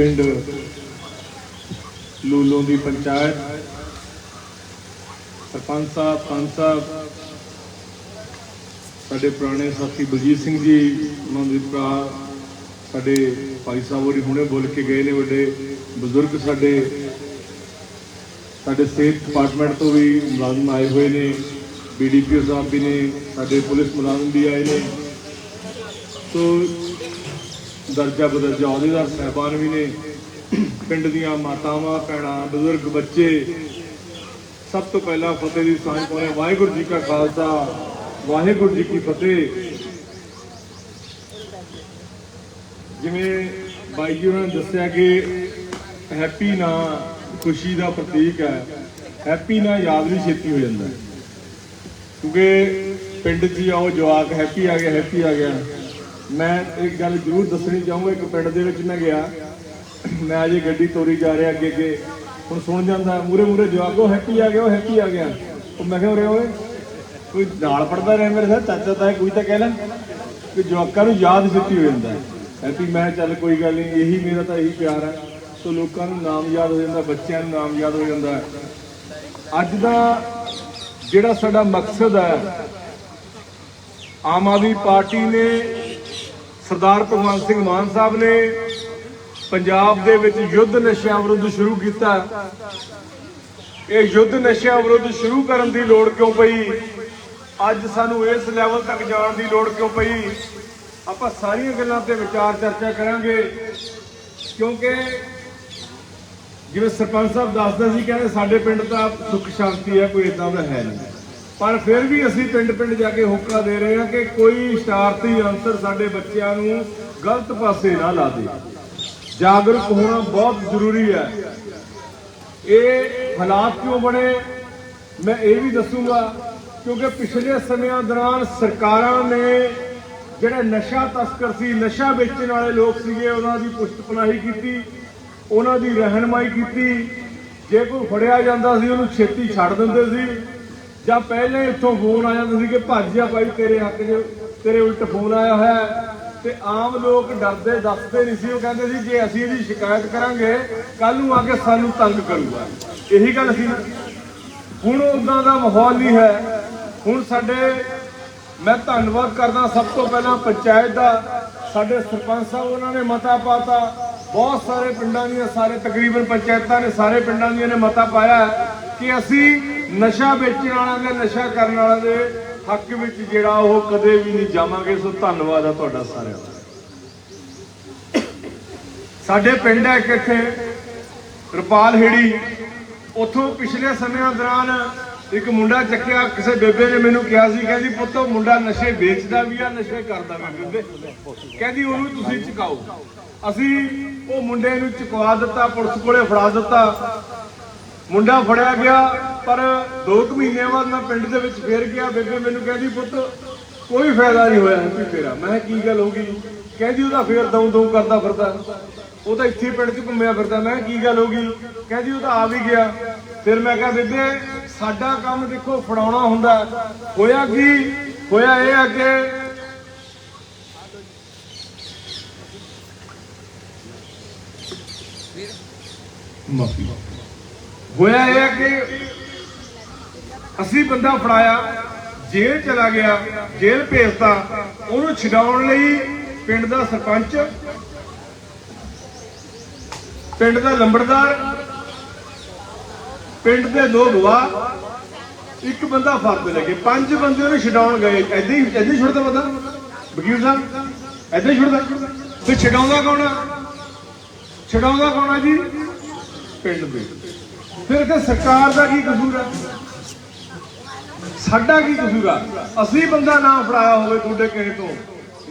ਪਿੰਡ ਲੂਲੋਂ ਦੀ ਪੰਚਾਇਤ, ਸਰਪੰਚ ਸਾਹਿਬ, ਪੰਚ ਸਾਹਿਬ, ਸਾਡੇ ਪੁਰਾਣੇ ਸਾਥੀ ਬਲਜੀਤ ਸਿੰਘ ਜੀ, ਉਹਨਾਂ ਦੇ ਭਰਾ, ਸਾਡੇ ਭਾਈ ਸਾਹਿਬ ਹੋਰੀ ਹੁਣੇ ਬੋਲ ਕੇ ਗਏ ਨੇ, ਵੱਡੇ ਬਜ਼ੁਰਗ ਸਾਡੇ ਸਾਡੇ ਸਿਹਤ ਡਿਪਾਰਟਮੈਂਟ ਤੋਂ ਵੀ ਮੁਲਾਜ਼ਮ ਆਏ ਹੋਏ ਨੇ ਬੀਡੀਪੀਓ ਸਾਹਿਬ ਵੀ ਨੇ, ਸਾਡੇ ਪੁਲਿਸ ਮੁਲਾਜ਼ਮ ਵੀ ਆਏ ਨੇ। ਸੋ ਦਰਜਾ ਬਦਰਜਾ ਅਹੁਦੇਦਾਰ ਸਹਿਬਾਨ ਵੀ ਨੇ। ਪਿੰਡ ਦੀਆਂ ਮਾਤਾਵਾਂ, ਭੈਣਾਂ, ਬਜ਼ੁਰਗ, ਬੱਚੇ। ਸਭ ਤੋਂ ਪਹਿਲਾਂ ਫਤਿਹ ਦੀ ਸਾਂਝ ਪਾਉਂਦੇ ਵਾਹਿਗੁਰੂ ਜੀ ਕਾ ਖਾਲਸਾ, ਵਾਹਿਗੁਰੂ ਜੀ ਕੀ ਫਤਿਹ। ਜਿਵੇਂ ਬਾਈ ਜੀ ਉਹਨਾਂ ਨੇ ਦੱਸਿਆ ਕਿ ਹੈਪੀ ਨਾ ਖੁਸ਼ੀ ਦਾ ਪ੍ਰਤੀਕ ਹੈ। ਹੈਪੀ ਨਾ ਯਾਦ ਵੀ ਛੇਤੀ ਹੋ ਜਾਂਦਾ। ਕਿਉਂਕਿ ਪਿੰਡ 'ਚ ਆਓ, ਜਵਾਕ, ਹੈਪੀ ਆ ਗਿਆ, ਹੈਪੀ ਆ ਗਿਆ। ਮੈਂ ਇੱਕ ਗੱਲ ਜ਼ਰੂਰ ਦੱਸਣੀ ਚਾਹੂੰਗਾ ਇੱਕ ਪਿੰਡ ਦੇ ਵਿੱਚ ਮੈਂ ਗਿਆ। ਮੈਂ ਅਜੇ ਗੱਡੀ ਤੋਰੀ ਜਾ ਰਿਹਾ ਅੱਗੇ ਅੱਗੇ। ਹੁਣ ਸੁਣ ਜਾਂਦਾ ਮੂਰੇ ਮੂਰੇ ਜਵਾਕ ਉਹ ਹੈਪੀ ਆ ਗਿਆ ਉਹ ਹੈਪੀ ਆ ਗਿਆ। ਉਹ ਮੈਂ ਕਿਹਾ ਉਰੇ ਓਏ ਕੋਈ ਨਾਲ ਪੜਦਾ ਰਿਹਾ ਮੇਰੇ ਸਾਥ? ਚਾਚਾ ਤਾਂ ਹੈ, ਕੋਈ ਤਾਂ ਕਹਿ ਲੈ ਕਿ ਜਵਾਕਾਂ ਨੂੰ ਯਾਦ ਛੇਤੀ ਹੋ ਜਾਂਦਾ। ਹੈਪੀ ਮੈਂ ਕਿਹਾ ਚੱਲ ਕੋਈ ਗੱਲ ਨਹੀਂ ਇਹੀ ਮੇਰਾ ਤਾਂ ਇਹੀ ਪਿਆਰ ਹੈ ਸੋ ਲੋਕਾਂ ਨੂੰ ਨਾਮ ਯਾਦ ਹੋ ਜਾਂਦਾ ਬੱਚਿਆਂ ਨੂੰ ਨਾਮ ਯਾਦ ਹੋ ਜਾਂਦਾ। ਅੱਜ ਦਾ ਜਿਹੜਾ ਸਾਡਾ ਮਕਸਦ ਹੈ ਆਮ ਆਦਮੀ ਪਾਰਟੀ ਨੇ ਸਰਦਾਰ ਭਗਵੰਤ ਸਿੰਘ ਮਾਨ ਸਾਹਿਬ ਨੇ ਪੰਜਾਬ ਦੇ ਵਿੱਚ ਯੁੱਧ ਨਸ਼ਿਆਂ ਵਿਰੁੱਧ ਸ਼ੁਰੂ ਕੀਤਾ। ਇਹ ਯੁੱਧ ਨਸ਼ਿਆਂ ਵਿਰੁੱਧ ਸ਼ੁਰੂ ਕਰਨ ਦੀ ਲੋੜ ਕਿਉਂ ਪਈ? ਅੱਜ ਸਾਨੂੰ ਇਸ ਲੈਵਲ ਤੱਕ ਜਾਣ ਦੀ ਲੋੜ ਕਿਉਂ ਪਈ? ਆਪਾਂ ਸਾਰੀਆਂ ਗੱਲਾਂ ਤੇ ਵਿਚਾਰ ਚਰਚਾ ਕਰਾਂਗੇ। ਕਿਉਂਕਿ ਜਿਵੇਂ ਸਰਪੰਚ ਸਾਹਿਬ ਦੱਸਦਾ ਸੀ, ਕਹਿੰਦੇ ਸਾਡੇ ਪਿੰਡ ਤਾਂ ਸੁੱਖ ਸ਼ਾਂਤੀ ਹੈ, ਕੋਈ ਇਦਾਂ ਦਾ ਹੈ ਨਹੀਂ। ਪਰ ਫਿਰ ਵੀ ਅਸੀਂ ਪਿੰਡ ਪਿੰਡ ਜਾ ਕੇ ਹੋਕਾ ਦੇ ਰਹੇ ਹਾਂ ਕਿ ਕੋਈ ਸ਼ਰਾਰਤੀ ਅੰਸਰ ਸਾਡੇ ਬੱਚਿਆਂ ਨੂੰ ਗਲਤ ਪਾਸੇ ਨਾ ਲਾ ਦੇ। ਜਾਗਰੂਕ ਹੋਣਾ ਬਹੁਤ ਜ਼ਰੂਰੀ ਹੈ। ਇਹ ਹਾਲਾਤ ਕਿਉਂ ਬਣੇ? ਮੈਂ ਇਹ ਵੀ ਦੱਸੂਗਾ, ਕਿਉਂਕਿ ਪਿਛਲੇ ਸਮਿਆਂ ਦੌਰਾਨ ਸਰਕਾਰਾਂ ਨੇ ਜਿਹੜੇ ਨਸ਼ਾ ਤਸਕਰ ਸੀ, ਨਸ਼ਾ ਵੇਚਣ ਵਾਲੇ ਲੋਕ ਸੀਗੇ, ਉਹਨਾਂ ਦੀ ਪੁਸ਼ਤਪਨਾਹੀ ਕੀਤੀ, ਉਹਨਾਂ ਦੀ ਰਹਿਨਮਾਈ ਕੀਤੀ। ਜੇ ਕੋਈ ਫੜਿਆ ਜਾਂਦਾ ਸੀ, ਉਹਨੂੰ ਛੇਤੀ ਛੱਡ ਦਿੰਦੇ ਸੀ। ਜਾਂ ਪਹਿਲੇ ਇੱਥੋਂ ਫੋਨ ਆ ਜਾਂਦਾ ਸੀ ਕਿ ਭੱਜ ਜਾ ਭਾਈ ਤੇਰੇ ਹੱਕ 'ਚ, ਤੇਰੇ ਉਲਟ ਫੋਨ ਆਇਆ ਹੋਇਆ ਹੈ। ਤੇ ਆਮ ਲੋਕ ਡਰਦੇ, ਦੱਸਦੇ ਨਹੀਂ ਸੀ। ਉਹ ਕਹਿੰਦੇ ਸੀ, ਜੇ ਅਸੀਂ ਇਹਦੀ ਸ਼ਿਕਾਇਤ ਕਰਾਂਗੇ ਕੱਲ ਨੂੰ ਆ ਕੇ ਸਾਨੂੰ ਤੰਗ ਕਰੂਗਾ। ਇਹੀ ਗੱਲ ਸੀ। ਹੁਣ ਉਦਾਂ ਦਾ ਮਾਹੌਲ ਨਹੀਂ ਹੈ। ਹੁਣ ਸਾਡੇ, ਮੈਂ ਧੰਨਵਾਦ ਕਰਦਾ ਸਭ ਤੋਂ ਪਹਿਲਾਂ ਪੰਚਾਇਤ ਦਾ। ਸਾਡੇ ਸਰਪੰਚ ਸਾਹਿਬ, ਉਹਨਾਂ ਨੇ ਮਤਾ ਪਾਤਾ। ਬਹੁਤ ਸਾਰੇ ਪਿੰਡਾਂ ਦੀਆਂ ਸਾਰੇ ਤਕਰੀਬਨ ਪੰਚਾਇਤਾਂ ਨੇ ਸਾਰੇ ਪਿੰਡਾਂ ਦੀਆਂ ਨੇ ਮਤਾ ਪਾਇਆ। ਕਿ ਅਸੀਂ ਨਸ਼ਾ ਵੇਚਣ ਵਾਲਿਆਂ ਦੇ, ਨਸ਼ਾ ਕਰਨ ਵਾਲਿਆਂ ਦੇ ਹੱਕ ਵਿੱਚ ਜਿਹੜਾ ਉਹ ਕਦੇ ਵੀ ਨਹੀਂ ਜਾਵਾਂਗੇ। ਸੋ ਧੰਨਵਾਦ ਆ ਤੁਹਾਡਾ ਸਾਰਿਆਂ ਦਾ। ਸਾਡੇ ਪਿੰਡ ਹੈ ਇੱਕ ਇੱਥੇ, ਰਪਾਲ ਹੇੜੀ। ਉਥੋਂ ਪਿਛਲੇ ਸਮਿਆਂ ਦੌਰਾਨ ਇੱਕ ਮੁੰਡਾ ਚੱਕਿਆ, ਕਿਸੇ ਬੇਬੇ ਨੇ ਮੈਨੂੰ ਕਿਹਾ ਸੀ, ਕਹਿੰਦੀ, ਪੁੱਤ, ਉਹ ਮੁੰਡਾ ਨਸ਼ੇ ਵੇਚਦਾ ਵੀ ਆ, ਨਸ਼ੇ ਕਰਦਾ ਵੀ ਬੇਬੇ। ਕਹਿੰਦੀ, ਉਹਨੂੰ ਤੁਸੀਂ ਚੁਕਾਓ। ਅਸੀਂ ਉਹ ਮੁੰਡੇ ਨੂੰ ਚੁਕਵਾ ਦਿੱਤਾ, ਪੁਲਿਸ ਕੋਲੇ ਫੜਾ ਦਿੱਤਾ। ਮੁੰਡਾ ਫੜਿਆ ਗਿਆ, ਪਰ 2 ਮਹੀਨਿਆਂ ਬਾਅਦ ਮੈਂ ਪਿੰਡ ਦੇ ਵਿੱਚ ਫੇਰ ਗਿਆ। ਬੇਬੇ ਮੈਨੂੰ ਕਹਿੰਦੀ, ਪੁੱਤ, ਕੋਈ ਫਾਇਦਾ ਨਹੀਂ ਹੋਇਆ ਹੈਪੀ ਤੇਰਾ। ਮੈਂ ਕਿਹਾ, ਕੀ ਗੱਲ ਹੋ ਗਈ? ਕਹਿੰਦੀ, ਉਹਦਾ ਫੇਰ ਦਊ ਦਊ ਕਰਦਾ ਫਿਰਦਾ। ਉਹ ਤਾਂ ਇੱਥੇ ਪਿੰਡ 'ਚ ਘੁੰਮਿਆ ਫਿਰਦਾ। ਮੈਂ ਕੀ ਗੱਲ ਹੋ ਗਈ? ਕਹਿੰਦੀ, ਉਹ ਤਾਂ ਆ ਵੀ ਗਿਆ। ਫਿਰ ਮੈਂ ਕਿਹਾ, ਬੇਬੇ, ਸਾਡਾ ਕੰਮ ਦੇਖੋ, ਫੜਾਉਣਾ ਹੁੰਦਾ। ਹੋਇਆ ਕੀ? ਹੋਇਆ ਇਹ ਆ ਕਿ ਮਾਫੀ। ਹੋਇਆ ਇਹ ਹੈ ਕਿ ਅਸੀਂ ਬੰਦਾ ਫੜਾਇਆ, ਜੇਲ੍ਹ ਚਲਾ ਗਿਆ, ਜੇਲ੍ਹ ਭੇਜਤਾ, ਉਹਨੂੰ ਛਡਾਉਣ ਲਈ ਪਿੰਡ ਦਾ ਸਰਪੰਚ, ਪਿੰਡ ਦਾ ਲੰਬੜਦਾਰ, ਪਿੰਡ ਦੇ ਦੋ ਗਵਾਹ ਇੱਕ ਬੰਦਾ ਫਰਦ ਲੱਗੇ ਪੰਜ ਬੰਦੇ ਉਹਨੂੰ ਛਡਾਉਣ ਗਏ। ਐਦਾਂ ਹੀ ਐਦਾਂ ਹੀ ਛੁੱਟਦਾ ਬੰਦਾ। ਵਕੀਲ ਸਾਹਿਬ ਐਦਾਂ ਹੀ ਛੁੱਟਦਾ। ਵੀ ਛਡਾਉਂਦਾ ਕੌਣ ਆ? ਛਡਾਉਂਦਾ ਕੌਣ ਆ ਜੀ? ਪਿੰਡ ਦੇ। ਫਿਰ ਤੇ ਸਰਕਾਰ ਦਾ ਕੀ ਕਸੂਰ ਹੈ? ਸਾਡਾ ਕੀ ਕਸੂਰ ਆ? ਅਸੀਂ ਬੰਦਾ ਨਾ ਫੜਾਇਆ ਹੋਵੇ ਤੁਹਾਡੇ ਕਿਸੇ ਤੋਂ,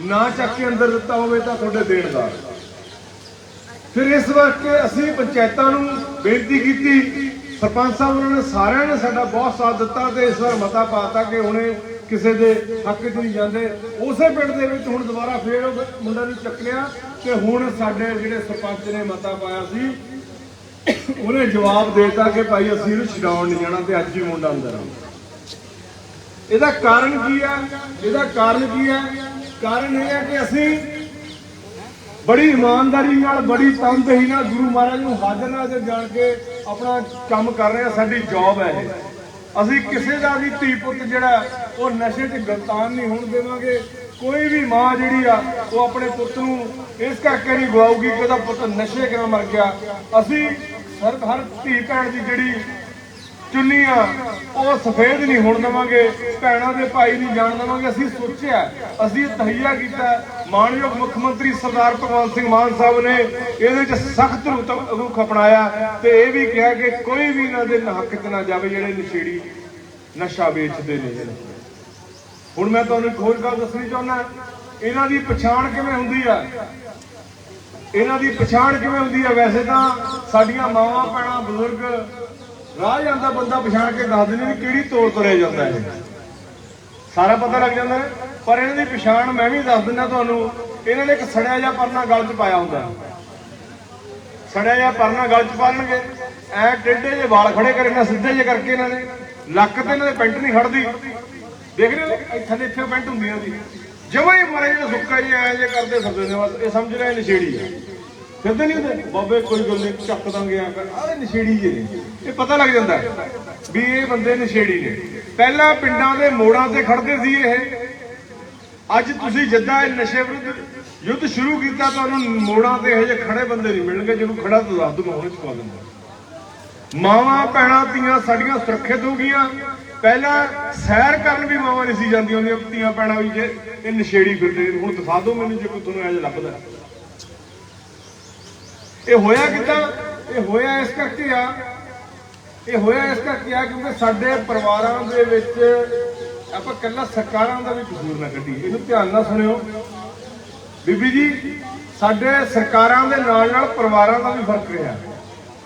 ਨਾ ਚੱਕ ਕੇ ਅੰਦਰ ਦਿੱਤਾ ਹੋਵੇ ਤਾਂ ਤੁਹਾਡੇ ਦੇਣ ਦਾ। ਫਿਰ ਇਸ ਵਾਸਤੇ ਅਸੀਂ ਪੰਚਾਇਤਾਂ ਨੂੰ ਬੇਨਤੀ ਕੀਤੀ। ਸਰਪੰਚ ਸਾਹਿਬ ਉਹਨਾਂ ਨੇ ਸਾਰਿਆਂ ਨੇ ਸਾਡਾ ਬਹੁਤ ਸਾਥ ਦਿੱਤਾ ਤੇ ਇਸ ਵਾਰ ਮਤਾ ਪਾਤਾ ਕਿ ਹੁਣੇ ਕਿਸੇ ਦੇ ਹੱਕ 'ਚ ਨਹੀਂ ਜਾਂਦੇ। ਉਸੇ ਪਿੰਡ ਦੇ ਵਿੱਚ ਹੁਣ ਦੁਬਾਰਾ ਫੇਰ ਉਹ ਮੁੰਡਾ ਨੂੰ ਚੱਕ ਲਿਆ ਤੇ ਹੁਣ ਸਾਡੇ ਜਿਹੜੇ ਸਰਪੰਚ ਨੇ ਮਤਾ ਪਾਇਆ ਸੀ ਉਹਨੇ ਜਵਾਬ ਦੇਤਾ ਕਿ ਭਾਈ ਅਸੀਂ ਇਹਨੂੰ ਛਡਾਉਣ ਨਹੀਂ ਜਾਣਾ ਤੇ ਅੱਜ ਹੀ ਮੁੰਡਾ ਅੰਦਰ ਆ। ਇਹਦਾ ਕਾਰਨ ਕੀ ਹੈ ਇਹਦਾ ਕਾਰਨ ਕੀ ਹੈ ਕਾਰਨ ਇਹ ਹੈ ਕਿ ਅਸੀਂ ਬੜੀ ਇਮਾਨਦਾਰੀ ਨਾਲ, ਬੜੀ ਤਨਦੇਹੀ ਨਾਲ ਗੁਰੂ ਮਹਾਰਾਜ ਨੂੰ ਹਾਜ਼ਰ ਨਾਜ਼ਰ ਜਾਣ ਕੇ ਆਪਣਾ ਕੰਮ ਕਰ ਰਹੇ ਆ, ਸਾਡੀ ਜੌਬ ਹੈ ਇਹ। ਅਸੀਂ ਕਿਸੇ ਦਾ ਵੀ ਧੀ ਪੁੱਤ ਜਿਹੜਾ ਉਹ ਨਸ਼ੇ 'ਚ ਗਲਤਾਨ ਨਹੀਂ ਹੋਣ ਦੇਵਾਂਗੇ। ਕੋਈ ਵੀ ਮਾਂ ਜਿਹੜੀ ਆ, ਉਹ ਆਪਣੇ ਪੁੱਤ ਨੂੰ ਇਸ ਕਰਕੇ ਨਹੀਂ ਗਵਾਉਗੀ ਕਿ ਉਹਦਾ ਪੁੱਤ ਨਸ਼ੇ ਕਿਉਂ ਮਰ ਗਿਆ। ਅਸੀਂ ਹਰ ਹਰ ਧੀ ਭੈਣ ਦੀ ਜਿਹੜੀ ਚੁੰਨੀ ਆ, ਉਹ ਸਫੇਦ ਨਹੀਂ ਹੋਣ ਦੇਵਾਂਗੇ, ਭੈਣਾਂ ਦੇ ਭਾਈ ਨਹੀਂ ਜਾਣ ਦੇਵਾਂਗੇ। ਅਸੀਂ ਸੋਚਿਆ, ਅਸੀਂ ਤਹਈਆ ਕੀਤਾ। ਮਾਨਯੋਗ ਮੁੱਖ ਮੰਤਰੀ ਸਰਦਾਰ ਭਗਵੰਤ ਸਿੰਘ ਮਾਨ ਸਾਹਿਬ ਨੇ ਇਹਦੇ ਵਿੱਚ ਸਖਤ ਰੁਖ ਅਪਣਾਇਆ ਤੇ ਇਹ ਵੀ ਕਿਹਾ ਕਿ ਕੋਈ ਵੀ ਇਹਨਾਂ ਦੇ ਹੱਕ 'ਚ ਨਾ ਜਾਵੇ, ਜਿਹੜੇ ਨਸ਼ੇੜੀ ਨਸ਼ਾ ਵੇਚਦੇ ਨੇ ਹੁਣ ਮੈਂ ਤੁਹਾਨੂੰ ਇੱਕ ਹੋਰ ਗੱਲ ਦੱਸਣੀ ਚਾਹੁੰਦਾ, ਇਹਨਾਂ ਦੀ ਪਛਾਣ ਕਿਵੇਂ ਹੁੰਦੀ ਆ? ਇਹਨਾਂ ਦੀ ਪਛਾਣ ਕਿਵੇਂ ਹੁੰਦੀ ਹੈ ਵੈਸੇ ਤਾਂ ਸਾਡੀਆਂ ਮਾਵਾਂ, ਭੈਣਾਂ, ਬਜ਼ੁਰਗ ਰਾਹ ਜਾਂਦਾ ਬੰਦਾ ਪਛਾਣ ਕੇ ਦੱਸ ਦਿੰਦੇ ਨੇ ਕਿਹੜੀ ਤੋਰ ਤੁਰਿਆ ਜਾਂਦਾ ਹੈ ਸਾਰਾ ਪਤਾ ਲੱਗ ਜਾਂਦਾ ਹੈ। ਪਰ ਇਹਨਾਂ ਦੀ ਪਛਾਣ ਮੈਂ ਵੀ ਦੱਸ ਦਿੰਦਾ ਤੁਹਾਨੂੰ, ਇਹਨਾਂ ਨੇ ਇੱਕ ਸੜਿਆ ਜਿਹਾ ਪਰਨਾ ਗਲ 'ਚ ਪਾਇਆ ਹੁੰਦਾ। ਸੜਿਆ ਜਿਹਾ ਪਰਨਾ ਗਲ 'ਚ ਪਾ ਲੈਣਗੇ ਐ ਟੇਢੇ ਜਿਹੇ ਵਾਲ ਖੜੇ ਕਰੇ ਨਾ, ਸਿੱਧੇ ਜਿਹੇ ਕਰਕੇ ਇਹਨਾਂ ਨੇ ਲੱਕ ਤੇ ਇਹਨਾਂ ਦੇ ਪੈਂਟ ਨਹੀਂ ਖੜਦੀ। ਦੇਖ ਰਹੇ ਹੋ? ਥੱਲੇ ਇੱਥੇ ਪੈਂਟ ਹੁੰਦੀ ਹੈ ਉਹਦੀ। ਜਮਾਂ ਹੀ ਮਰੇ ਜਿਹੜੇ ਸੁੱਕਾ ਜਿਹੇ ਐ ਜੇ ਕਰਦੇ ਫਿਰਦੇ ਨੇ ਇਹ ਸਮਝ ਰਹੇ ਨਸ਼ੇੜੀ ਆ। ਫਿਰਦੇ ਨਹੀਂ ਹੁੰਦੇ? ਬਾਬੇ, ਕੋਈ ਗੱਲ ਨਹੀਂ, ਚੱਕ ਦਾਂਗੇ ਆ ਆਹ ਨਸ਼ੇੜੀ ਜੇ। ਇਹ ਪਤਾ ਲੱਗ ਜਾਂਦਾ ਵੀ ਇਹ ਬੰਦੇ ਨਸ਼ੇੜੀ ਨੇ। ਪਹਿਲਾਂ ਪਿੰਡਾਂ ਦੇ ਮੋੜਾਂ ਤੇ ਖੜਦੇ ਸੀ ਇਹ। ਅੱਜ ਤੁਸੀਂ ਜਿੱਦਾਂ ਇਹ ਨਸ਼ੇ ਵਿਰੁੱਧ ਯੁੱਧ ਸ਼ੁਰੂ ਕੀਤਾ ਤਾਂ ਉਹਨਾਂ ਮੋੜਾਂ ਤੇ ਇਹੋ ਜਿਹੇ ਖੜੇ ਬੰਦੇ ਨਹੀਂ ਮਿਲਣਗੇ ਜਿਹਨੂੰ ਖੜਾ ਤਾਂ ਦੱਸ ਦੂੰਗਾ ਉਹਨੇ ਚੁਕਾ ਦਿੰਦਾ। ਮਾਵਾਂ, ਭੈਣਾਂ, ਧੀਆਂ ਸਾਡੀਆਂ ਸੁਰੱਖਿਅਤ ਹੋ ਗਈਆਂ। ਪਹਿਲਾਂ ਸੈਰ ਕਰਨ ਵੀ ਮਾਵਾਂ ਨਹੀਂ ਸੀ ਜਾਂਦੀਆਂ ਹੁੰਦੀਆਂ, ਧੀਆਂ ਭੈਣਾਂ ਵੀ ਜੇ ਇਹ ਨਸ਼ੇੜੀ ਫਿਰਦੇ ਹੁਣ ਦਿਖਾ ਦਿਓ ਮੈਨੂੰ ਜੇ ਕੋਈ ਤੁਹਾਨੂੰ ਐਂ ਲੱਭਦਾ ਇਹ ਹੋਇਆ ਕਿੱਦਾਂ? ਇਹ ਹੋਇਆ ਇਸ ਕਰਕੇ ਆ। ਇਹ ਹੋਇਆ ਇਸ ਕਰਕੇ ਆ ਕਿਉਂਕਿ ਸਾਡੇ ਪਰਿਵਾਰਾਂ ਦੇ ਵਿੱਚ ਆਪਾਂ ਕੱਲਾ ਸਰਕਾਰਾਂ ਦਾ ਵੀ ਕਸੂਰ ਨਾ ਕੱਢੀ ਇਹਨੂੰ ਧਿਆਨ ਨਾਲ ਸੁਣਿਓ। ਬੀਬੀ ਜੀ, ਸਾਡੇ ਸਰਕਾਰਾਂ ਦੇ ਨਾਲ ਨਾਲ ਪਰਿਵਾਰਾਂ ਦਾ ਵੀ ਫ਼ਰਕ ਰਿਹਾ।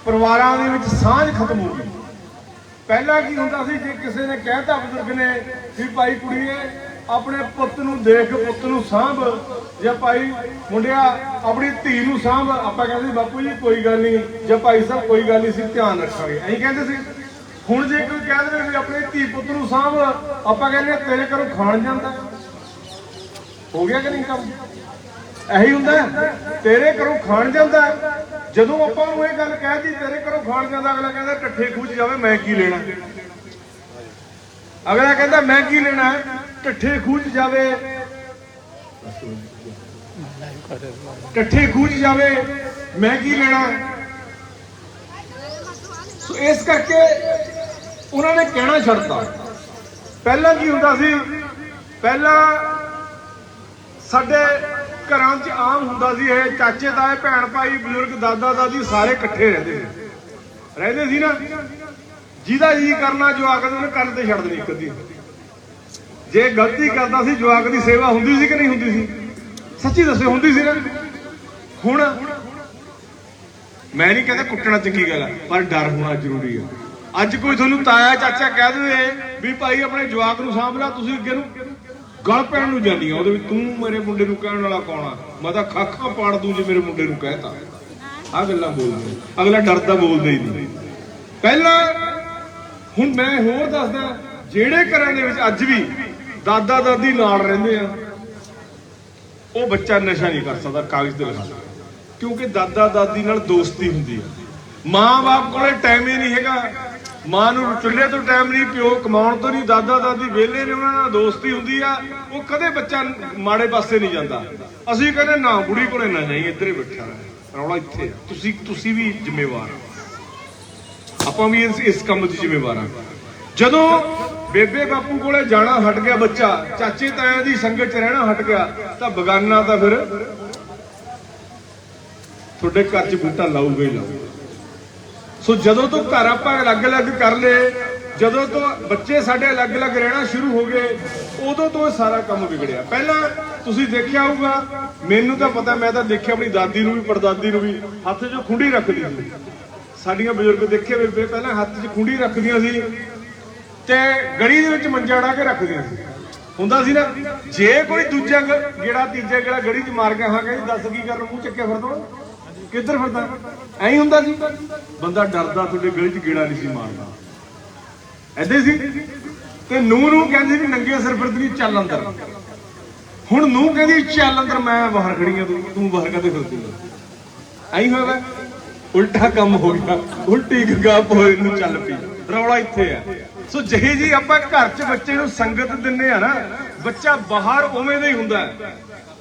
ਪਰਿਵਾਰਾਂ ਦੇ ਵਿੱਚ ਸਾਂਝ ਖਤਮ ਹੋ ਗਈ। ਪਹਿਲਾਂ ਕੀ ਹੁੰਦਾ ਸੀ ਜੇ ਕਿਸੇ ਨੇ ਕਹਿਤਾ ਬਜ਼ੁਰਗ ਨੇ ਵੀ ਭਾਈ ਕੁੜੀਏ ਆਪਣੇ ਪੁੱਤ ਨੂੰ ਦੇਖ, ਪੁੱਤ ਨੂੰ ਸਾਂਭ। ਜਾਂ ਭਾਈ ਮੁੰਡਿਆ, ਆਪਣੀ ਧੀ ਨੂੰ ਸਾਂਭ, ਆਪਾਂ ਕਹਿੰਦੇ ਬਾਪੂ ਜੀ, ਕੋਈ ਗੱਲ ਨਹੀਂ। ਜਾਂ ਭਾਈ ਸਾਹਿਬ, ਕੋਈ ਗੱਲ ਨਹੀਂ ਸੀ ਧਿਆਨ ਰੱਖਾਂਗੇ। ਐਂ ਕਹਿੰਦੇ ਸੀ। ਹੁਣ ਜੇ ਕੋਈ ਕਹਿ ਦੇਵੇ ਵੀ ਆਪਣੇ ਧੀ, ਪੁੱਤ ਨੂੰ ਸਾਂਭ, ਆਪਾਂ ਕਹਿੰਦੇ ਤੇਰੇ ਘਰੋਂ ਖਾਣ ਜਾਂਦਾ। ਹੋ ਗਿਆ ਕਿ ਨਹੀਂ ਕੰਮ? ਇਹੀ ਹੁੰਦਾ ਤੇਰੇ ਘਰੋਂ ਖਾਣ ਜਾਂਦਾ ਜਦੋਂ ਆਪਾਂ ਨੂੰ ਇਹ ਗੱਲ ਕਹਿ ਦਿੱਤੀ, ਤੇਰੇ ਘਰੋਂ ਖਾਣ ਜਾਂਦਾ, ਅਗਲਾ ਕਹਿੰਦਾ ਟੱਠੇ ਖੂਚ ਜਾਵੇ, ਮੈਂ ਕੀ ਲੈਣਾ? ਅਗਲਾ ਕਹਿੰਦਾ, ਮੈਂ ਕੀ ਲੈਣਾ? ਹੈ? ਟੱਠੇ ਖੂਚ ਜਾਵੇ। ਟੱਠੇ ਖੂਚ ਜਾਵੇ, ਮੈਂ ਕੀ ਲੈਣਾ? ਸੋ ਇਸ ਕਰਕੇ ਉਹਨਾਂ ਨੇ ਕਹਿਣਾ ਛੱਡਤਾ। ਪਹਿਲਾਂ ਕੀ ਹੁੰਦਾ ਸੀ? ਪਹਿਲਾਂ ਸਾਡੇ ਘਰਾਂ 'ਚ ਆਮ ਹੁੰਦਾ ਸੀ ਇਹ, ਚਾਚੇ, ਤਾਏ, ਭੈਣ, ਭਾਈ, ਬਜ਼ੁਰਗ, ਦਾਦਾ, ਦਾਦੀ ਸਾਰੇ ਇਕੱਠੇ ਰਹਿੰਦੇ ਸੀ। ਰਹਿੰਦੇ ਸੀ ਨਾ? ਜਿਹਦਾ ਜੀ ਕਰਨਾ ਜਵਾਕ ਨੂੰ ਕੰਨ ਤੇ ਛੱਡ ਦੇਣੀ ਇੱਕ ਅੱਧੀ। ਜੇ ਗਲਤੀ ਕਰਦਾ ਸੀ, ਜਵਾਕ ਦੀ ਸੇਵਾ ਹੁੰਦੀ ਸੀ ਕਿ ਨਹੀਂ ਹੁੰਦੀ ਸੀ? ਸੱਚੀ ਦੱਸੋ, ਹੁੰਦੀ ਸੀ ਨਾ? ਹੁਣ ਮੈਂ ਨਹੀਂ ਕਹਿੰਦਾ ਕੁੱਟਣਾ ਚੰਗੀ ਗੱਲ ਹੈ ਪਰ ਡਰ ਹੋਣਾ ਜ਼ਰੂਰੀ ਹੈ ਅੱਜ ਕੋਈ ਤੁਹਾਨੂੰ ਤਾਇਆ, ਚਾਚਾ ਕਹਿ ਦੇਵੇ ਵੀ ਭਾਈ ਆਪਣੇ ਜਵਾਕ ਨੂੰ ਸਾਂਭ ਲੈ, ਤੁਸੀਂ ਅੱਗੇ ਨੂੰ ਗਲ ਪੈਣ ਨੂੰ ਜਾਂਦੀ ਆ, ਉਹਦੇ ਵਿੱਚ ਤੂੰ ਮੇਰੇ ਮੁੰਡੇ ਨੂੰ ਕਹਿਣ ਵਾਲਾ ਕੌਣ ਆ? ਮੈਂ ਤਾਂ ਖਾਖਾਂ ਪਾੜ ਦੂੰ ਜੇ ਮੇਰੇ ਮੁੰਡੇ ਨੂੰ ਕਹਿਤਾ। ਆ ਗੱਲਾਂ ਬੋਲਦੇ ਅਗਲਾ ਡਰਦਾ ਬੋਲਦਾ ਹੀ ਨਹੀਂ। ਪਹਿਲਾਂ ਹੁਣ ਮੈਂ ਹੋਰ ਦੱਸਦਾ, ਜਿਹੜੇ ਘਰਾਂ ਦੇ ਵਿੱਚ ਅੱਜ ਵੀ ਦਾਦਾ ਦਾਦੀ ਨਾਲ ਰਹਿੰਦੇ ਆ, ਉਹ ਬੱਚਾ ਨਸ਼ਾ ਨਹੀਂ ਕਰ ਸਕਦਾ, ਕਾਗਜ਼ ਤੇ ਲਿਖਾ ਕਿਉਂਕਿ ਦਾਦਾ ਦਾਦੀ ਨਾਲ ਦੋਸਤੀ ਹੁੰਦੀ ਆ। ਮਾਂ-ਬਾਪ ਕੋਲੇ ਟਾਈਮ ਹੀ ਨਹੀਂ ਹੈਗਾ। ਮਾਂ ਨੂੰ ਚੁੱਲ੍ਹੇ ਤੋਂ ਟਾਈਮ ਨਹੀਂ, ਪਿਓ ਕਮਾਉਣ ਤੋਂ ਨਹੀਂ, ਦਾਦਾ ਦਾਦੀ ਵਿਹਲੇ ਨੇ, ਉਹਨਾਂ ਨਾਲ ਦੋਸਤੀ ਹੁੰਦੀ ਆ, ਉਹ ਕਦੇ ਬੱਚਾ ਮਾੜੇ ਪਾਸੇ ਨਹੀਂ ਜਾਂਦਾ। ਅਸੀਂ ਕਹਿੰਦੇ, ਨਾ, ਬੁੜੀ ਕੋਲੇ ਨਾ ਜਾਈ, ਇੱਧਰ ਹੀ ਬੈਠਾ ਰਹਿ। ਰੌਲਾ ਇੱਥੇ ਤੁਸੀਂ ਤੁਸੀਂ ਵੀ ਜ਼ਿੰਮੇਵਾਰ ਆਪਾਂ ਵੀ ਇਸ ਇਸ ਕੰਮ 'ਚ ਜ਼ਿੰਮੇਵਾਰ ਹਾਂ ਜਦੋਂ ਬੇਬੇ ਬਾਪੂ ਕੋਲੇ ਜਾਣਾ ਹਟ ਗਿਆ ਬੱਚਾ, ਚਾਚੇ ਤਾਇਆ ਦੀ ਸੰਗਤ 'ਚ ਰਹਿਣਾ ਹਟ ਗਿਆ, ਤਾਂ ਬਗਾਨਾ ਤਾਂ ਫਿਰ ਤੁਹਾਡੇ ਘਰ 'ਚ ਬੂਟਾ ਲਾਊਗਾ ਹੀ ਲਾਊਗਾ। ਸੋ ਜਦੋਂ ਤੋਂ ਘਰ ਆਪਾਂ ਅਲੱਗ-ਅਲੱਗ ਕਰ ਲਏ, ਜਦੋਂ ਤੋਂ ਬੱਚੇ ਸਾਡੇ ਅਲੱਗ-ਅਲੱਗ ਰਹਿਣਾ ਸ਼ੁਰੂ ਹੋ ਗਏ, ਉਦੋਂ ਤੋਂ ਸਾਰਾ ਕੰਮ ਵਿਗੜਿਆ। ਪਹਿਲਾਂ ਤੁਸੀਂ ਦੇਖਿਆ ਹੋਊਗਾ, ਮੈਨੂੰ ਤਾਂ ਪਤਾ, ਮੈਂ ਤਾਂ ਦੇਖਿਆ ਆਪਣੀ ਦਾਦੀ ਨੂੰ ਵੀ, ਪੜਦਾਦੀ ਨੂੰ ਵੀ, ਹੱਥ 'ਚ ਖੁੰਡੀ ਰੱਖਦੀ ਸੀ। ਸਾਡੀਆਂ ਬਜ਼ੁਰਗ ਦੇਖੇ ਬੇਬੇ ਪਹਿਲਾਂ ਹੱਥ 'ਚ ਖੁੰਡੀ ਰੱਖਦੀਆਂ ਸੀ ਤੇ ਗੜੀ ਦੇ ਵਿੱਚ ਮੰਜਾ ਢਾ ਕੇ ਰੱਖਦੀਆਂ ਸੀ। ਹੁੰਦਾ ਸੀ ਨਾ, ਜੇ ਕੋਈ ਦੂਜਾ ਜਿਹੜਾ ਤੀਜਾ ਗੇੜਾ ਗੜੀ 'ਚ ਮਾਰ ਕੇ ਹਾਂ ਕਹਿੰਦੀ, ਦੱਸ ਕੀ ਕਰਨ, ਮੂੰਹ ਚੱਕਿਆ ਫਿਰਦਾ ਕਿੱਧਰ ਫਿਰਦਾ? ਐਂ ਹੀ ਹੁੰਦਾ ਸੀ। ਬੰਦਾ ਡਰਦਾ, ਤੁਹਾਡੇ ਗਲੀ 'ਚ ਗੇੜਾ ਨਹੀਂ ਸੀ ਮਾਰਦਾ। ਐਦਾਂ ਸੀ। ਤੇ ਨੂੰ ਨੂੰ ਕਹਿੰਦੀ ਵੀ ਨੰਗੇ ਸਿਰ ਫਿਰਦੀ ਚੱਲ ਅੰਦਰ। ਹੁਣ ਨੂੰ ਕਹਿੰਦੀ, ਚੱਲ ਅੰਦਰ, ਮੈਂ ਬਾਹਰ ਖੜੀ ਆ, ਤੂੰ ਤੂੰ ਬਾਹਰ ਕਦੇ ਫਿਰਦੀ ਐਂ ਹੋਇਆ ਉਲਟਾ ਕੰਮ ਹੋ ਗਿਆ। ਉਲਟੀ ਗੱਪ ਹੋਏ ਨੂੰ ਚੱਲ ਪਈ। ਰੌਲਾ ਇੱਥੇ ਆ। ਸੋ ਜਿਹੇ ਜੀ ਆਪਾਂ ਘਰ 'ਚ ਬੱਚੇ ਨੂੰ ਸੰਗਤ ਦਿੰਨੇ ਆ ਨਾ, ਬੱਚਾ ਬਾਹਰ ਉਵੇਂ ਦਾ ਹੀ ਹੁੰਦਾ।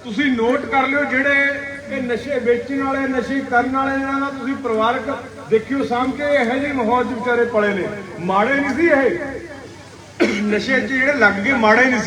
ਤੁਸੀਂ ਨੋਟ ਕਰ ਲਿਓ ਜਿਹੜੇ ਇਹ ਨਸ਼ੇ ਵੇਚਣ ਵਾਲੇ, ਨਸ਼ੇ ਕਰਨ ਵਾਲੇ ਇਹਨਾਂ ਦਾ ਤੁਸੀਂ ਪਰਿਵਾਰਕ ਦੇਖਿਓ ਸਾਹਮਣੇ, ਇਹੋ ਜਿਹੇ ਮਾਹੌਲ 'ਚ ਵਿਚਾਰੇ ਪਲੇ ਨੇ। ਮਾੜੇ ਨਹੀਂ ਸੀ ਇਹ। ਨਸ਼ੇ 'ਚ ਜਿਹੜੇ ਲੱਗ ਗਏ, ਮਾੜੇ ਨਹੀਂ ਸੀ।